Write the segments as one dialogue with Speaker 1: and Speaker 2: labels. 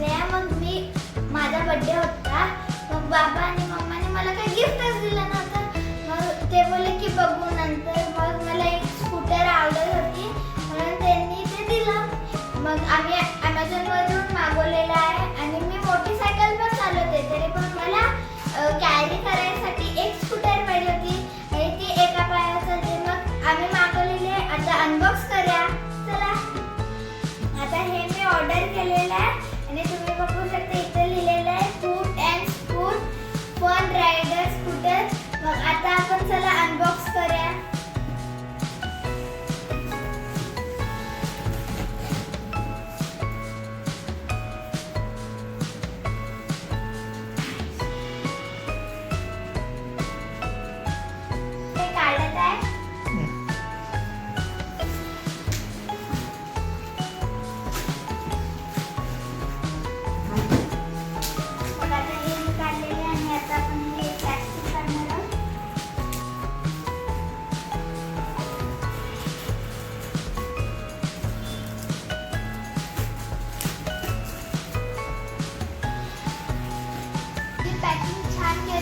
Speaker 1: श्रेया मग मी माझा बर्थडे होता. मग बाबा आणि मम्माने मला काही गिफ्टच दिलं नव्हतं. मग ते बोलले की बघू नंतर. मग मला एक स्कूटर आवडत होती. म्हणून त्यांनी ते दिलं. मग आम्ही ॲमेझॉनवरून मागवलेलं आहे. आणि मी मोठी सायकल पण चालवते. तरी पण मला कॅरी करायसाठी एक स्कूटर पाहिजे होती. आणि ती एका पायाचं ते मग आम्ही मागवलेली आहे. आता अनबॉक्स करूया. चला. आता हे मी ऑर्डर केलेलं आहे. आणि तुम्ही बघू शकता इथे लिहिलेलं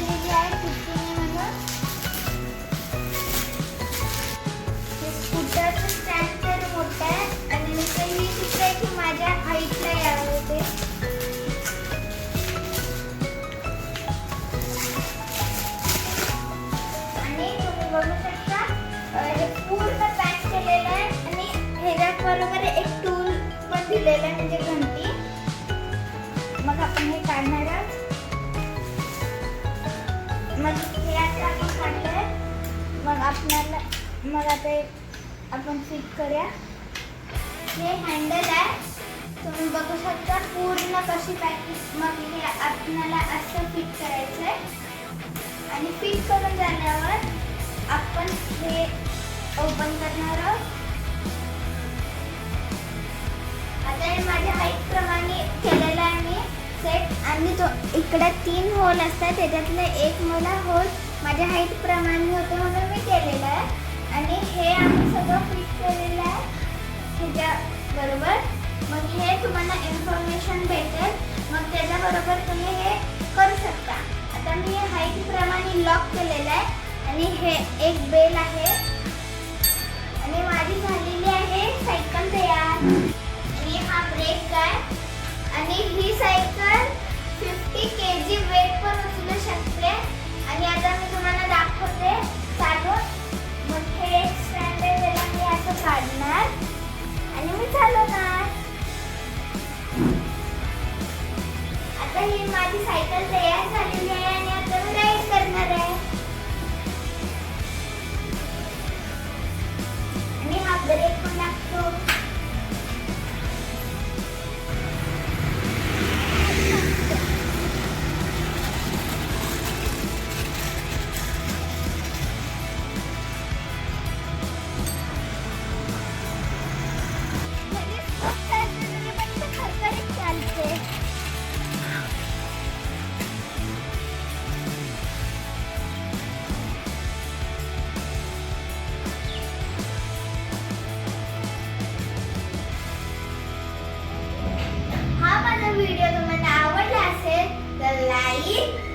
Speaker 1: छान आहे स्कूटरचं स्टँड तर मोठं आहे आणि मी ही की माझ्या हाईटला यावं होते आणि तुम्ही बघू शकता हे पूर्ण पॅक केलेलं आहे आणि ह्याच्यात बरोबर एक टूल पण दिलेलं आहे. मग हे मग आपल्याला मग आता एक आपण फिट करूया हे हँडल आहे तुम्ही बघू शकता पूर्ण कशी पॅकिंग मग हे आपल्याला असं फिट करायचं आहे आणि फिट करून झाल्यावर आपण हे ओपन करणार आहोत आता हे माझ्या हाईट प्रमाणे केलेलं आहे मी सेट आणि तो इकडे तीन होल असतात त्याच्यातले एक मला माझ्या हाईट प्रमाणे होते म्हणून मी केलेलं आहे. आणि हे आम्ही सगळं फिट केलेलं आहे. ह्याच्या बरोबर. मग हे तुम्हाला इन्फॉर्मेशन भेटेल. मग त्याच्याबरोबर तुम्ही हे करू शकता. आता मी हाईट प्रमाणे लॉक केलेलं आहे. आणि हे एक बेल आहे. आणि माझी झाली ही माझी सायकल तयार झाली. व्हिडिओ तुम्हाला आवडला असेल तर लाईक